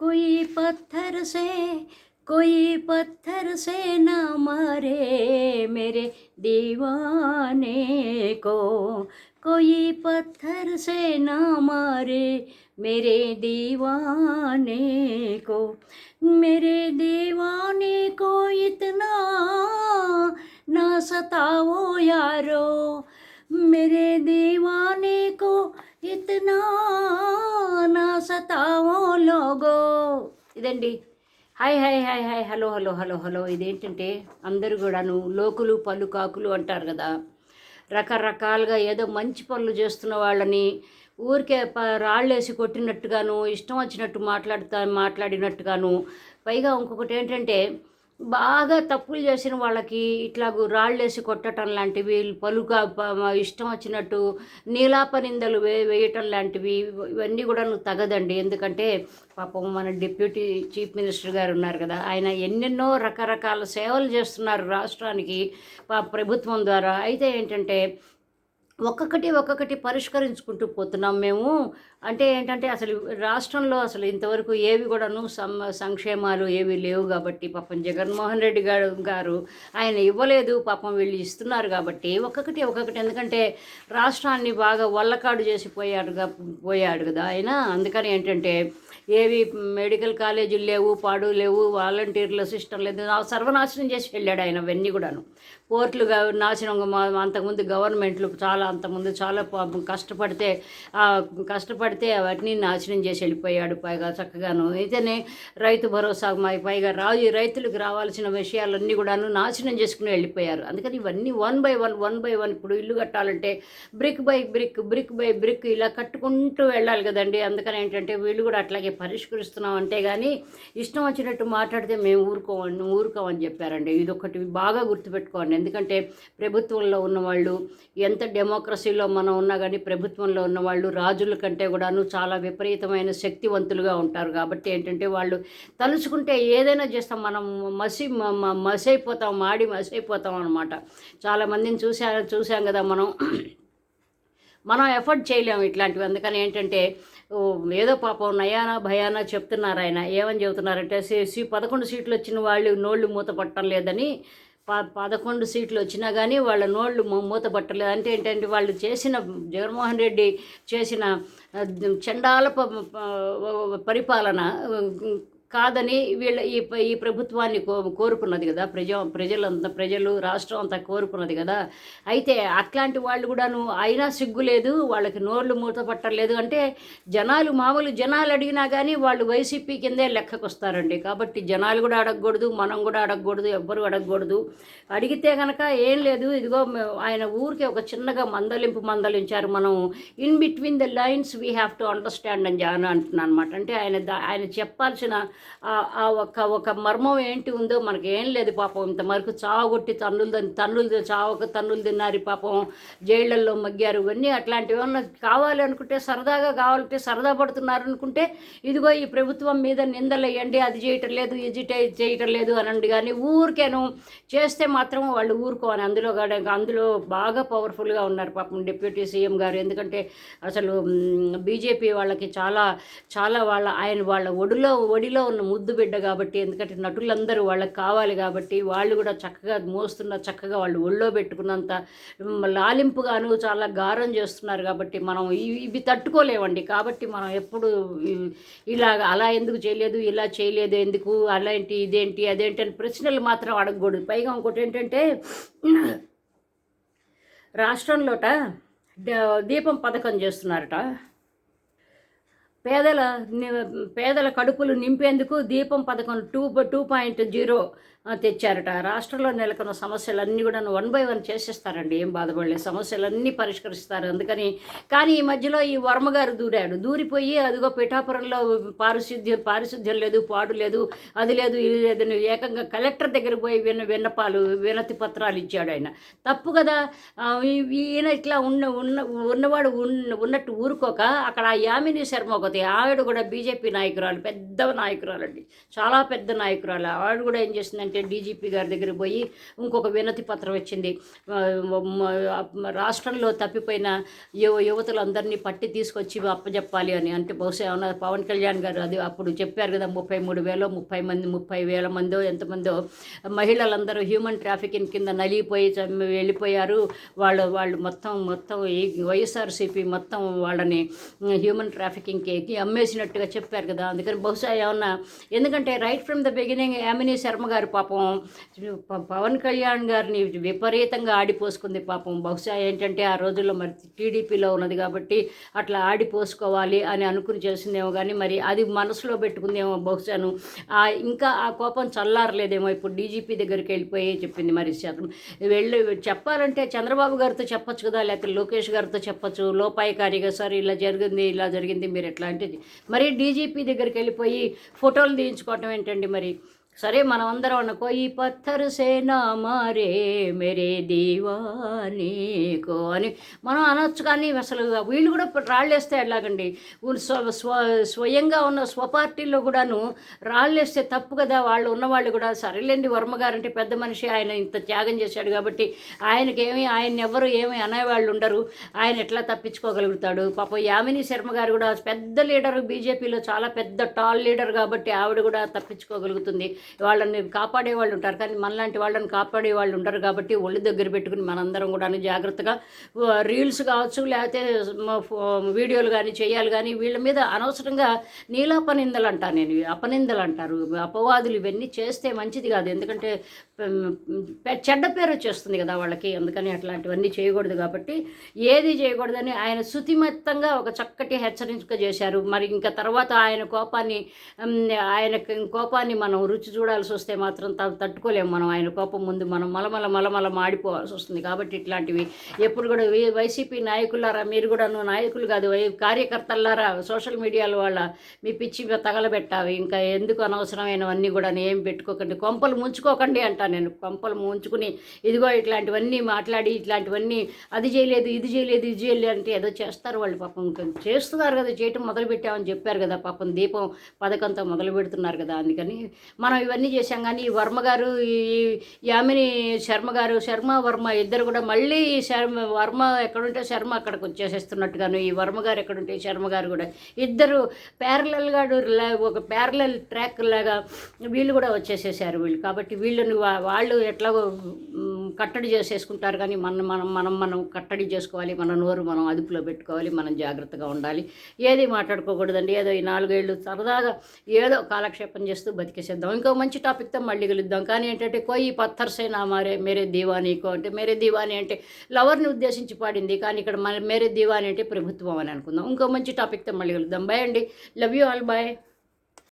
कोई पत्थर से, कोई पत्थर से न मारे मेरे दीवाने को। कोई पत्थर से न मारे मेरे दीवाने को। मेरे दीवाने को इतना ना सताओ यारो। मेरे दीवाने को इतना ना सताओ लोगों ఇదండి. Hi hi hi hi hello hello hello hello. ఇదేంటంటే అందరూ కూడాను లోకులు పళ్ళు కాకులు అంటారు కదా. రకరకాలుగా ఏదో మంచి పనులు చేస్తున్న వాళ్ళని ఊరికే ప రాళ్ళేసి కొట్టినట్టుగాను ఇష్టం వచ్చినట్టు మాట్లాడుతా మాట్లాడినట్టుగాను. పైగా ఇంకొకటి ఏంటంటే బాగా తప్పులు చేసిన వాళ్ళకి ఇట్లాగూ రాళ్ళేసి కొట్టడం లాంటివి పలుగా ఇష్టం వచ్చినట్టు నీలాపనిందలు వే వేయటం లాంటివి ఇవన్నీ కూడా నువ్వు తగదండి. ఎందుకంటే పాపం మన డిప్యూటీ చీఫ్ మినిస్టర్ గారు ఉన్నారు కదా ఆయన ఎన్నెన్నో రకరకాల సేవలు చేస్తున్నారు రాష్ట్రానికి ప్రభుత్వం ద్వారా. అయితే ఏంటంటే ఒక్కొక్కటి ఒక్కొక్కటి పరిష్కరించుకుంటూ పోతున్నాం మేము. అంటే ఏంటంటే అసలు రాష్ట్రంలో అసలు ఇంతవరకు ఏవి కూడాను సం సంక్షేమాలు ఏవి లేవు కాబట్టి పాపం జగన్మోహన్ రెడ్డి గారు గారు ఆయన ఇవ్వలేదు పాపం వీళ్ళు ఇస్తున్నారు కాబట్టి ఒక్కొక్కటి ఒక్కొక్కటి. ఎందుకంటే రాష్ట్రాన్ని బాగా వల్లకాడు చేసి పోయాడుగా పోయాడు కదా ఆయన. అందుకని ఏంటంటే ఏవి మెడికల్ కాలేజీలు లేవు పాడు లేవు వాలంటీర్ల సిస్టమ్ లేదు. సర్వనాశనం చేసి వెళ్ళాడు ఆయన అవన్నీ కూడాను. పోర్టులు నాశనం అంతకుముందు గవర్నమెంట్లు చాలా అంతకుముందు చాలా కష్టపడితే కష్టపడి పడితే అవన్నీ నాశనం చేసి వెళ్ళిపోయాడు పైగా చక్కగాను. అయితేనే రైతు భరోసా మాకు పైగా రాజు రైతులకు రావాల్సిన విషయాలన్నీ కూడాను నాశనం చేసుకుని వెళ్ళిపోయారు. అందుకని ఇవన్నీ one by one one by one ఇప్పుడు ఇల్లు కట్టాలంటే brick by brick brick by brick ఇలా కట్టుకుంటూ వెళ్ళాలి కదండి. అందుకని ఏంటంటే వీళ్ళు కూడా అట్లాగే పరిష్కరిస్తున్నాం అంటే కానీ ఇష్టం వచ్చినట్టు మాట్లాడితే మేము ఊరుకోమని ఊరుకోమని చెప్పారండి. ఇదొకటి బాగా గుర్తుపెట్టుకోండి. ఎందుకంటే ప్రభుత్వంలో ఉన్నవాళ్ళు ఎంత డెమోక్రసీలో మనం ఉన్నా కానీ ప్రభుత్వంలో ఉన్నవాళ్ళు రాజుల కంటే కూడా కూడాను చాలా విపరీతమైన శక్తివంతులుగా ఉంటారు. కాబట్టి ఏంటంటే వాళ్ళు తలుచుకుంటే ఏదైనా చేస్తాం. మనం మసి మ- మసైపోతాం మాడి మసైపోతాం అనమాట చాలామందిని చూసా చూసాం కదా మనం. మనం ఎఫర్ట్ చేయలేము ఇట్లాంటివి. అందుకని ఏంటంటే ఏదో పాపం నయానా భయానా చెప్తున్నారు ఆయన. ఏమని చెబుతున్నారంటే సీ- పదకొండు సీట్లు వచ్చిన వాళ్ళు నోళ్ళు మూత పట్టడం లేదని పదకొండు సీట్లు వచ్చినా కానీ వాళ్ళ నోళ్ళు మూ- మూత పట్టలేదు అంటే ఏంటంటే వాళ్ళు చేసిన జగన్మోహన్ రెడ్డి చేసిన చండాల ప- పరిపాలన కాదని వీళ్ళ ఈ ఈ ప్రభుత్వాన్ని కో కోరుకున్నది కదా ప్రజ ప్రజలంతా ప్రజలు రాష్ట్రం అంతా కోరుకున్నది కదా. అయితే అట్లాంటి వాళ్ళు కూడాను అయినా సిగ్గు లేదు వాళ్ళకి నోర్లు మూత పట్టలేదు అంటే జనాలు మామూలు జనాలు అడిగినా కానీ వాళ్ళు వైసీపీ కిందే లెక్కకు వస్తారండి కాబట్టి జనాలు కూడా అడగకూడదు మనం కూడా అడగకూడదు ఎవ్వరు అడగకూడదు. అడిగితే కనుక ఏం లేదు ఇదిగో ఆయన ఊరికి ఒక చిన్నగా మందలింపు మందలించారు మనం. In between the lines we have to understand అని జాన్ అంటున్నాను అనమాట అంటే ఆయన ఆయన చెప్పాల్సిన ఆ- ఒక ఒక మర్మం ఏంటి ఉందో మనకి ఏం లేదు పాపం. ఇంత మరకు చావగొట్టి తన్నులు తిన్- తన్నులు చావక తన్నులు తిన్నారు పాపం. జైళ్ళల్లో మగ్గారు. ఇవన్నీ అట్లాంటివి ఏమన్నా కావాలి అనుకుంటే సరదాగా కావాలంటే సరదా పడుతున్నారు అనుకుంటే ఇదిగో ఈ ప్రభుత్వం మీద నిందలు అది చేయటం లేదు ఇది చేయటం లేదు అనండి. కానీ ఊరికేను చేస్తే మాత్రం వాళ్ళు ఊరుకోని అందులో అందులో బాగా పవర్ఫుల్గా ఉన్నారు పాపం డిప్యూటీ సీఎం గారు. ఎందుకంటే అసలు బీజేపీ వాళ్ళకి చాలా చాలా వాళ్ళ ఆయన వాళ్ళ ఒడిలో ఒడిలో ఉన్న ముద్దు బిడ్డ కాబట్టి ఎందుకంటే నటులందరూ వాళ్ళకి కావాలి కాబట్టి వాళ్ళు కూడా చక్కగా మోస్తున్న చక్కగా వాళ్ళు ఒళ్ళో పెట్టుకున్నంత లాలింపుగాను చాలా గారం చేస్తున్నారు కాబట్టి మనం ఇవి ఇవి తట్టుకోలేమండి. కాబట్టి మనం ఎప్పుడు ఇలా అలా ఎందుకు చేయలేదు ఇలా చేయలేదు ఎందుకు అలాంటి ఇదేంటి అదేంటి అని ప్రశ్నలు మాత్రం అడగకూడదు. పైగా ఇంకోటి ఏంటంటే రాష్ట్రంలోట దీపం పథకం చేస్తున్నారట. పేదల పేదల కడుపులు నింపేందుకు దీపం పథకం టూ టూ పాయింట్ జీరో తెచ్చారట. రాష్ట్రంలో నెలకొన్న సమస్యలన్నీ కూడా వన్ బై వన్ చేసేస్తారండి. ఏం బాధపడలేదు సమస్యలన్నీ పరిష్కరిస్తారు. అందుకని కానీ ఈ మధ్యలో ఈ వర్మగారు దూరాడు. దూరిపోయి అదిగో పిఠాపురంలో పారిశుద్ధ్యం పారిశుద్ధ్యం లేదు పాడు లేదు అది లేదు ఇది లేదని ఏకంగా కలెక్టర్ దగ్గర పోయి విన్న విన్నపాలు వినతి పత్రాలు ఇచ్చాడు ఆయన. తప్పు కదా. ఈయన ఇట్లా ఉన్న ఉన్న ఉన్నవాడు ఉన్నట్టు ఊరుకోక అక్కడ ఆ యామిని శర్మ ఒక లేకపోతే ఆవిడ కూడా బీజేపీ నాయకురాలు పెద్ద నాయకురాలండి. చాలా పెద్ద నాయకురాలు. ఆవిడ కూడా ఏం చేసిందంటే డీజీపీ గారి దగ్గర పోయి ఇంకొక వినతి పత్రం వచ్చింది. రాష్ట్రంలో తప్పిపోయిన యువ యువతులందరినీ పట్టి తీసుకొచ్చి అప్పచెప్పాలి అని. అంటే బహుశా ఏమన్నా పవన్ కళ్యాణ్ గారు అది అప్పుడు చెప్పారు కదా ముప్పై మూడు వేలో ముప్పై మంది ముప్పై వేల మందో ఎంతమందో మహిళలందరూ హ్యూమన్ ట్రాఫికింగ్ కింద నలిగిపోయి వెళ్ళిపోయారు. వాళ్ళు వాళ్ళు మొత్తం మొత్తం వైఎస్ఆర్సీపీ మొత్తం వాళ్ళని హ్యూమన్ ట్రాఫికింగ్కి అమ్మేసినట్టుగా చెప్పారు కదా. అందుకని బహుశా ఏమన్నా ఎందుకంటే right from the beginning Yamini Sharma garu పాపం పవన్ కళ్యాణ్ గారిని విపరీతంగా ఆడిపోసుకుంది పాపం. బహుశా ఏంటంటే ఆ రోజుల్లో మరి టీడీపీలో ఉన్నది కాబట్టి అట్లా ఆడిపోసుకోవాలి అని అనుకుని చేసిందేమో కానీ మరి అది మనసులో పెట్టుకుందేమో బహుశాను. ఆ ఇంకా ఆ కోపం చల్లారలేదేమో. ఇప్పుడు డీజీపీ దగ్గరికి వెళ్ళిపోయి చెప్పింది మరి శాతం వెళ్ళి చెప్పాలంటే చంద్రబాబు గారితో చెప్పొచ్చు కదా లేకపోతే లోకేష్ గారితో చెప్పొచ్చు. లోపాయికారిగా సార్ ఇలా జరిగింది ఇలా జరిగింది మీరు ఎట్లా అంటే మరి డీజీపీ దగ్గరికి వెళ్ళిపోయి ఫోటోలు తీయించుకోవటం ఏంటండి మరి? సరే మనం అందరం అనుకో ఈ పత్తరు సేనా మారే మేరే దీవానీకో అని మనం అనొచ్చు కానీ అసలు వీళ్ళు కూడా రాళ్ళేస్తే ఎలాగండి? స్వ స్వ స్వయంగా ఉన్న స్వపార్టీలో కూడాను రాళ్ళేస్తే తప్పు కదా? వాళ్ళు ఉన్నవాళ్ళు కూడా సరేలేండి వర్మ పెద్ద మనిషి ఆయన ఇంత త్యాగం చేశాడు కాబట్టి ఆయనకి ఏమి ఆయన ఎవరు ఏమి అనేవాళ్ళు ఉండరు ఆయన ఎట్లా తప్పించుకోగలుగుతాడు? పాప యామిని శర్మ గారు కూడా పెద్ద లీడరు బీజేపీలో చాలా పెద్ద టాల్ లీడర్ కాబట్టి ఆవిడ కూడా తప్పించుకోగలుగుతుంది. వాళ్ళని కాపాడే వాళ్ళు ఉంటారు. కానీ మనలాంటి వాళ్ళని కాపాడే వాళ్ళు ఉంటారు కాబట్టి ఒళ్ళు దగ్గర పెట్టుకుని మనందరం కూడా జాగ్రత్తగా రీల్స్ కావచ్చు లేకపోతే వీడియోలు కానీ చేయాలి కానీ వీళ్ళ మీద అనవసరంగా నీలాపనిందలు అంటాను నేను. అపనిందలు అంటారు అపవాదులు ఇవన్నీ చేస్తే మంచిది కాదు. ఎందుకంటే చెడ్డ పేరు వచ్చేస్తుంది కదా వాళ్ళకి. అందుకని అట్లాంటివన్నీ చేయకూడదు కాబట్టి ఏది చేయకూడదని ఆయన శుతిమెత్తంగా ఒక చక్కటి హెచ్చరించక చేశారు. మరి ఇంకా తర్వాత ఆయన కోపాన్ని ఆయన కోపాన్ని మనం రుచి చూడాల్సి వస్తే మాత్రం త- తట్టుకోలేము మనం. ఆయన కోపం ముందు మనం మలమల మలమల మాడిపోవాల్సి వస్తుంది. కాబట్టి ఇట్లాంటివి ఎప్పుడు కూడా వైసీపీ నాయకులారా మీరు కూడా నాయకులు కాదు కార్యకర్తలారా సోషల్ మీడియాలో వాళ్ళ మీ పిచ్చి తగలబెట్టావి. ఇంకా ఎందుకు అనవసరమైనవన్నీ కూడా ఏం పెట్టుకోకండి. కొంపలు ముంచుకోకండి అంటా నేను. కొంపలు ముంచుకుని ఇదిగో ఇట్లాంటివన్నీ మాట్లాడి ఇట్లాంటివన్నీ అది చేయలేదు ఇది చేయలేదు ఇది చేయలేదు అంటే ఏదో చేస్తారు వాళ్ళు పాపం. చేస్తున్నారు కదా చేయటం మొదలు పెట్టామని చెప్పారు కదా పాపం. దీపం పథకంతో మొదలు పెడుతున్నారు కదా అందుకని మనం ఇవన్నీ చేశాం. కానీ ఈ వర్మ గారు ఈ యామిని శర్మ గారు శర్మ వర్మ ఇద్దరు కూడా మళ్ళీ ఈ శర్మ వర్మ ఎక్కడుంటే శర్మ అక్కడికి వచ్చేసేస్తున్నట్టుగాను ఈ వర్మ గారు ఎక్కడుంటే ఈ శర్మ గారు కూడా. ఇద్దరు ప్యారలల్గా ఒక ప్యారలల్ ట్రాక్ లాగా వీళ్ళు కూడా వచ్చేసేసారు వీళ్ళు. కాబట్టి వీళ్ళని వాళ్ళు ఎట్లాగో కట్టడి చేసేసుకుంటారు కానీ మనం మనం మనం మనం కట్టడి చేసుకోవాలి మన నోరు మనం అదుపులో పెట్టుకోవాలి మనం జాగ్రత్తగా ఉండాలి. ఏది మాట్లాడుకోకూడదండి. ఏదో ఈ నాలుగేళ్ళు సరదాగా ఏదో కాలక్షేపం చేస్తూ బతికేసేద్దాం. ఇంకో మంచి టాపిక్తో మళ్ళీ కలుద్దాం. కానీ ఏంటంటే కొయ్యి పత్తర్సే నా మారే మేరే దీవానీకో అంటే మేరే దీవాని అంటే లవర్ని ఉద్దేశించి పాడింది. కానీ ఇక్కడ మన మేరే దీవాని అంటే ప్రభుత్వం అని అనుకుందాం. ఇంకో మంచి టాపిక్తో మళ్ళీ కలుద్దాం. బాయ్ అండి. Love you all bye